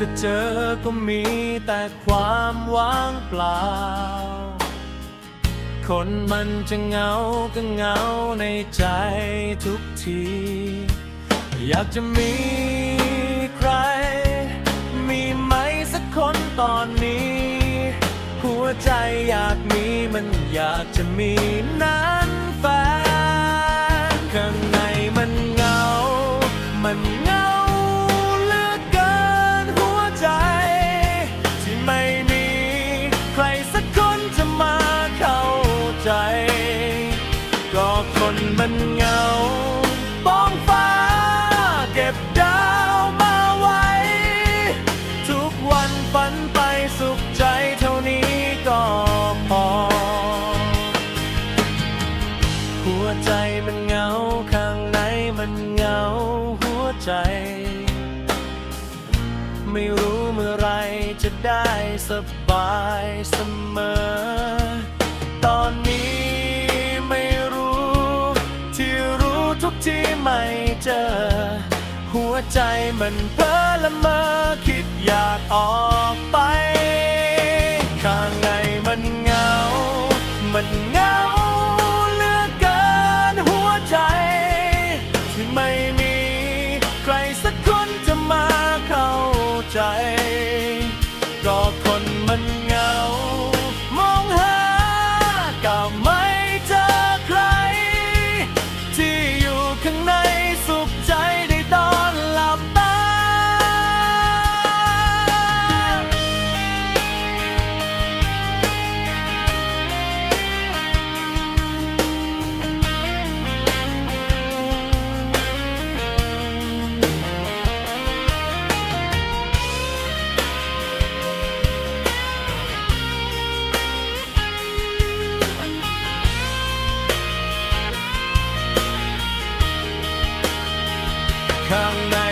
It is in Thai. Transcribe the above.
จะเจอก็มีแต่ความว่างเปล่า คนมันจะเหงาก็เหงาในใจทุกที อยากจะมีใคร มีไหมสักคนตอนนี้ หัวใจอยากมีมันอยากจะมีนั้น มันเหงาบ้องฟ้าเก็บดาวมาไว้ ทุกวันฝันไปสุขใจเท่านี้ก็พอ หัวใจมันเหงาข้างในมันเหงาหัวใจ ไม่รู้เมื่อไรจะได้สบายเสมอ ตอนนี้ ที่ไม่เจอ หัวใจมันเพ้อละเมอคิดอยากออกไป ข้างในมันเงา มันเงาเหลือเกินหัวใจ ที่ไม่มีใครสักคนจะมาเข้าใจ ก็คนมันเงา come back.